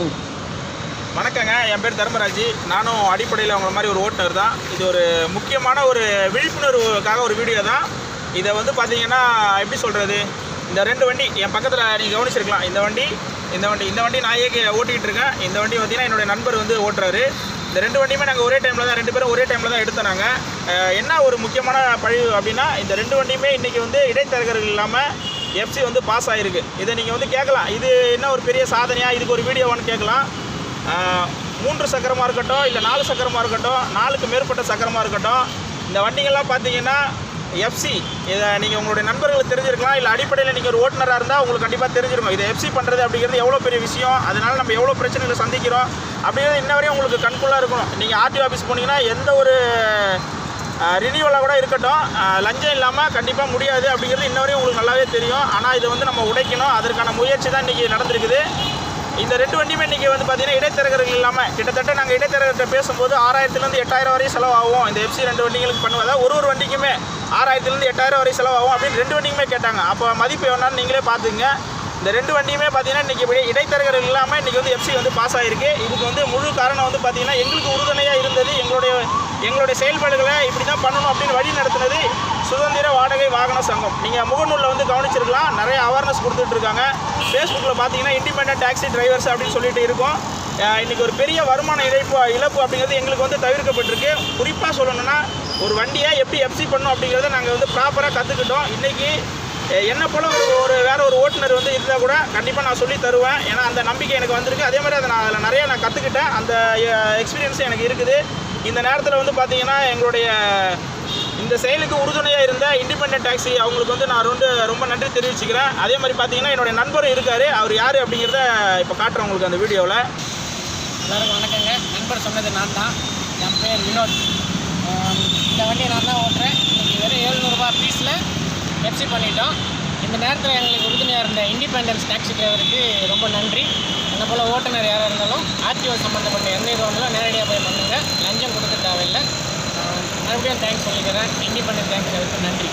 ம் வணக்கங்க என் பேர் தர்மராஜ். நானும் அடிப்படையில் அவங்கள மாதிரி ஒரு ஓட்டுநர் தான். இது ஒரு முக்கியமான ஒரு விழிப்புணர்வுக்காக ஒரு வீடியோ தான். இதை வந்து பார்த்தீங்கன்னா எப்படி சொல்கிறது இந்த ரெண்டு வண்டி என் பக்கத்தில் நீங்கள் கவனிச்சிருக்கலாம். இந்த வண்டி இந்த வண்டி இந்த வண்டி நான் ஏகே ஓட்டிகிட்டு இருக்கேன். இந்த வண்டி பார்த்தீங்கன்னா என்னுடைய நண்பர் வந்து ஓட்டுறாரு. இந்த ரெண்டு வண்டியுமே நாங்கள் ஒரே டைமில் தான் ரெண்டு பேரும் ஒரே டைமில் தான் எடுத்தோம் நாங்கள் என்ன ஒரு முக்கியமான பழிவு அப்படின்னா இந்த ரெண்டு வண்டியுமே இன்றைக்கி வந்து இடைத்தரகர்கள் இல்லாமல் எஃப்சி வந்து பாஸ் ஆகிருக்கு இதை நீங்கள் வந்து கேட்கலாம். இது என்ன ஒரு பெரிய சாதனையாக இதுக்கு ஒரு வீடியோவான்னு கேட்கலாம். மூன்று சக்கரமாக இருக்கட்டும் இல்லை நாலு சக்கரமாக இருக்கட்டும் நாலுக்கு மேற்பட்ட சக்கரமாக இருக்கட்டும் இந்த வண்டிகள்லாம் பார்த்தீங்கன்னா எஃப்சி இதை நீங்கள் உங்களுடைய நண்பர்களுக்கு தெரிஞ்சிருக்கலாம் இல்லை அடிப்படையில் நீங்கள் ஒரு ஓட்டுநராக இருந்தால் உங்களுக்கு கண்டிப்பாக தெரிஞ்சிருக்கும் இதை எஃப்சி பண்ணுறது அப்படிங்கிறது எவ்வளோ பெரிய விஷயம்? அதனால் நம்ம எவ்வளோ பிரச்சனைகளை சந்திக்கிறோம்? அப்படிங்கிறது இன்ன வரையும் உங்களுக்கு கண்குள்ளாக இருக்கணும். நீங்கள் ஆர்டிஓ ஆஃபீஸ் போனீங்கன்னா எந்த ஒரு ரினியூவலாக கூட இருக்கட்டும். லஞ்சம் இல்லாமல் கண்டிப்பாக முடியாது அப்படிங்கிறது இன்ன வரையும் உங்களுக்கு நல்லாவே தெரியும். ஆனால் இதை வந்து நம்ம உடைக்கணும். அதற்கான முயற்சி தான் இன்றைக்கி நடந்திருக்குது. இந்த ரெண்டு வண்டியுமே இன்றைக்கி வந்து பார்த்திங்கன்னா இடைத்தரகர்கள் இல்லாமல் கிட்டத்தட்ட நாங்கள் இடைத்தரகர்கிட்ட பேசும்போது ஆறாயிரத்துலேருந்து எட்டாயிரம் வரையும் செலவாகும். இந்த எஃப்சி ரெண்டு வண்டிகளுக்கு பண்ணுவதா ஒரு ஒரு வண்டிக்குமே ஆறாயிரத்துலேருந்து எட்டாயிரம் வரை செலவாகும் அப்படின்னு ரெண்டு வண்டிக்குமே கேட்டாங்க. அப்போ மதிப்பு எவ்வளோன்னு நீங்களே பார்த்துங்க இந்த ரெண்டு வண்டியுமே பார்த்தீங்கன்னா இன்றைக்கி இடைத்தரகர்கள் இல்லாமல் இன்றைக்கி வந்து எஃப்சி வந்து பாஸ் ஆகிருக்கு இதுக்கு வந்து முழு காரணம் வந்து பார்த்திங்கன்னா எங்களுக்கு உறுதுணையாக இருந்தது. எங்களுடைய எங்களுடைய செயல்பாடுகளை இப்படி தான் பண்ணணும் அப்படின்னு வழி நடத்துனது சுதந்திர வாடகை வாகன சங்கம். நீங்கள் முகநூலில் வந்து கவனிச்சிருக்கலாம். நிறைய அவேர்னஸ் கொடுத்துட்ருக்காங்க ஃபேஸ்புக்கில் பார்த்தீங்கன்னா இண்டிபெண்டன்ட் டாக்ஸி டிரைவர்ஸ் அப்படின்னு சொல்லிட்டு இருக்கோம். இன்றைக்கி ஒரு பெரிய வருமான இழப்பு இழப்பு அப்படிங்கிறது எங்களுக்கு வந்து தவிர்க்கப்பட்டிருக்கு. குறிப்பாக சொல்லணும்னா ஒரு வண்டியை எப்படி எஃப்சி பண்ணணும் அப்படிங்கிறத நாங்கள் வந்து ப்ராப்பராக கற்றுக்கிட்டோம் இன்றைக்கி என்ன போல ஒரு ஒரு வேற ஒரு ஓட்டுநர் வந்து இருந்தால் கூட கண்டிப்பாக நான் சொல்லி தருவேன். ஏன்னா அந்த நம்பிக்கை எனக்கு வந்திருக்கு. அதே மாதிரி அதை நான் அதில் நிறைய நான் கற்றுக்கிட்டேன் அந்த எக்ஸ்பீரியன்ஸ் எனக்கு இருக்குது. இந்த நேரத்தில் வந்து பார்த்தீங்கன்னா எங்களுடைய இந்த செயலுக்கு உறுதுணையாக இருந்த இண்டிபெண்ட் டாக்ஸி அவங்களுக்கு வந்து நான் ரொம்ப ரொம்ப நன்றி தெரிவிச்சுக்கிறேன். அதே மாதிரி பார்த்தீங்கன்னா என்னுடைய நண்பரும் இருக்கார். அவர் யார் அப்படிங்கிறத இப்போ காட்டுறேன் உங்களுக்கு அந்த வீடியோவில் எல்லாருக்கும் வணக்கங்க. நண்பர் சொன்னது நான் தான் என் பேர் வினோத். இந்த எஃப்சி பண்ணிட்டோம். இந்த நேரத்தில் எங்களுக்கு உறுதுணையாக இருந்த இண்டிபெண்டன்ஸ் டாக்ஸி டிரைவருக்கு ரொம்ப நன்றி. அந்த போல் ஓட்டுநர் யாராக இருந்தாலும் ஆர்டிஓ சம்மந்தப்பட்ட எந்த இது வந்தாலும் நேரடியாக போய் பண்ணுங்கள் லஞ்சம் கொடுக்க தேவையில்லை. மறுபடியும் தேங்க்ஸ் சொல்லிக்கிறேன். இண்டிபெண்டன்ஸ் டாக்ஸி டிரைவருக்கு நன்றி.